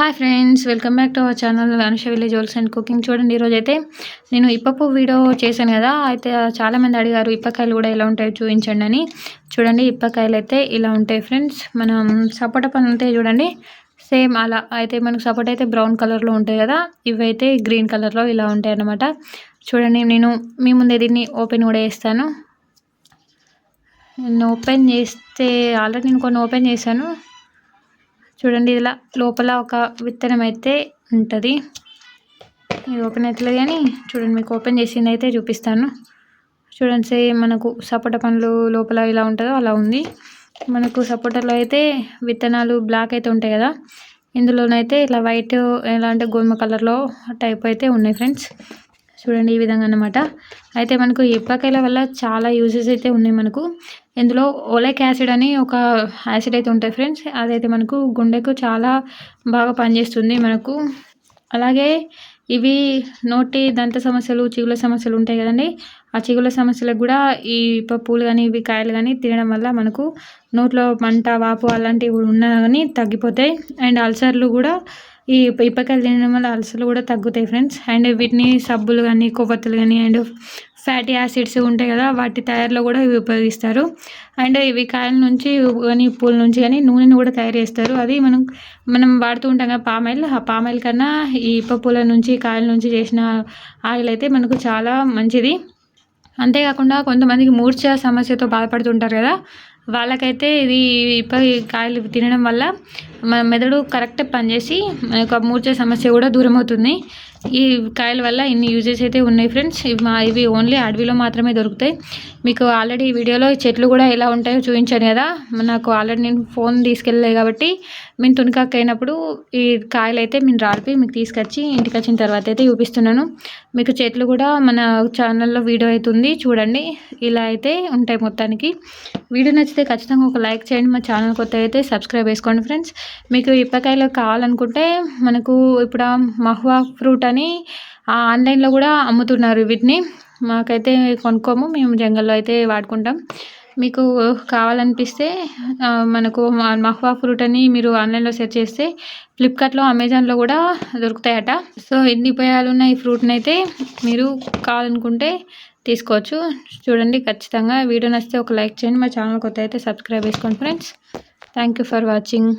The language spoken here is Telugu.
Hi friends welcome back to our channel Anusha village holes and cooking చూడండి ఈరోజు అయితే నేను ఇప్పపు వీడియో చేశాను కదా అయితే చాలామంది అడిగారు ఇప్పకాయలు కూడా ఎలా ఉంటాయో చూపించండి అని. చూడండి ఇప్పకాయలు అయితే ఇలా ఉంటాయి ఫ్రెండ్స్ మనం సపోటా పనులు ఉంటాయి చూడండి సేమ్ అలా. అయితే మనకు సపోటా అయితే బ్రౌన్ కలర్లో ఉంటాయి కదా ఇవైతే గ్రీన్ కలర్లో ఇలా ఉంటాయి అన్నమాట. చూడండి నేను మీ ముందే దీన్ని ఓపెన్ కూడా చేస్తాను. నేను ఓపెన్ చేస్తే ఆల్రెడీ నేను కొన్ని ఓపెన్ చేశాను. చూడండి ఇలా లోపల ఒక విత్తనం అయితే ఉంటుంది. ఇది ఓపెన్ అవుతుంది కానీ చూడండి మీకు ఓపెన్ చేసింది అయితే చూపిస్తాను. చూడండి సే మనకు సపోటా పండ్లు లోపల ఇలా ఉంటుందో అలా ఉంది. మనకు సపోటాలో అయితే విత్తనాలు బ్లాక్ అయితే ఉంటాయి కదా. ఇందులోనైతే ఇలా వైట్ ఎలా అంటే గోధుమ కలర్లో టైప్ అయితే ఉన్నాయి ఫ్రెండ్స్. చూడండి ఈ విధంగా అనమాట అయితే మనకు ఇప్పకాయల వల్ల చాలా యూజెస్ అయితే ఉన్నాయి మనకు. ఇందులో ఓలైక్ యాసిడ్ అని ఒక యాసిడ్ అయితే ఉంటుంది ఫ్రెండ్స్. అదైతే మనకు గుండెకు చాలా బాగా పనిచేస్తుంది మనకు. అలాగే ఇవి నోటి దంత సమస్యలు చిగుల సమస్యలు ఉంటాయి కదండి. ఆ చిగుల సమస్యలకు కూడా ఈ పూలు కానీ ఇవి కాయలు కానీ తినడం వల్ల మనకు నోట్లో మంట వాపు అలాంటివి ఉన్నా కానీ తగ్గిపోతాయి. అండ్ అల్సర్లు కూడా ఈ ఇప్పకాయలు తినడం వల్ల అలసలు కూడా తగ్గుతాయి ఫ్రెండ్స్. అండ్ వీటిని సబ్బులు కానీ కొవ్వొత్తులు కానీ అండ్ ఫ్యాటీ యాసిడ్స్ ఉంటాయి కదా వాటి తయారులో కూడా ఇవి ఉపయోగిస్తారు. అండ్ ఇవి కాయల నుంచి కానీ పూల నుంచి కానీ నూనెను కూడా తయారు చేస్తారు. అది మనం మనం వాడుతూ ఉంటాం కదా పామాయిల్. ఆ పామాయిల్ కన్నా ఈ ఇప్ప పూల నుంచి కాయల నుంచి చేసిన ఆయిల్ అయితే మనకు చాలా మంచిది. అంతేకాకుండా కొంతమందికి మూర్ఛ సమస్యతో బాధపడుతుంటారు కదా వాళ్ళకైతే ఇది ఇప్పటి కాయలు తినడం వల్ల మన మెదడు కరెక్ట్ పనిచేసి మన యొక్క మూర్ఛ సమస్య కూడా దూరం అవుతుంది ఈ కాయల వల్ల ఇన్ని యూజెస్ అయితే ఉన్నాయి ఫ్రెండ్స్. ఇవి మా ఇవి ఓన్లీ అడవిలో మాత్రమే దొరుకుతాయి. మీకు ఆల్రెడీ ఈ వీడియోలో చెట్లు కూడా ఎలా ఉంటాయో చూపించాను కదా. నాకు ఆల్రెడీ నేను ఫోన్ తీసుకెళ్ళలేదు కాబట్టి మేము తునికాక్ అయినప్పుడు ఈ కాయలు అయితే మేము రాడిపి మీకు తీసుకొచ్చి ఇంటికి వచ్చిన తర్వాత అయితే చూపిస్తున్నాను. మీకు చెట్లు కూడా మన ఛానల్లో వీడియో అవుతుంది. చూడండి. ఇలా అయితే ఉంటాయి మొత్తానికి. వీడియో నచ్చితే ఖచ్చితంగా ఒక లైక్ చేయండి. మా ఛానల్ కొత్త అయితే సబ్స్క్రైబ్ చేసుకోండి ఫ్రెండ్స్. మీకు ఇప్పకాయలు కావాలనుకుంటే మనకు ఇప్పుడు మహ్వా ఫ్రూట్ అని ఆన్లైన్లో కూడా అమ్ముతున్నారు వీటిని. మాకైతే కొనుక్కోము. మేము జంగల్లో అయితే వాడుకుంటాం. మీకు కావాలనిపిస్తే మనకు మహ్వా ఫ్రూట్ అని మీరు ఆన్లైన్లో సెర్చ్ చేస్తే ఫ్లిప్కార్ట్లో అమెజాన్లో కూడా దొరుకుతాయట. సో ఎన్ని ఉపయోగాలు ఉన్న ఈ ఫ్రూట్ని అయితే మీరు కావాలనుకుంటే తీసుకోవచ్చు. చూడండి ఖచ్చితంగా వీడియో నచ్చితే ఒక లైక్ చేయండి. మా ఛానల్ కొత్త అయితే సబ్స్క్రైబ్ చేసుకోండి friends. Thank you for watching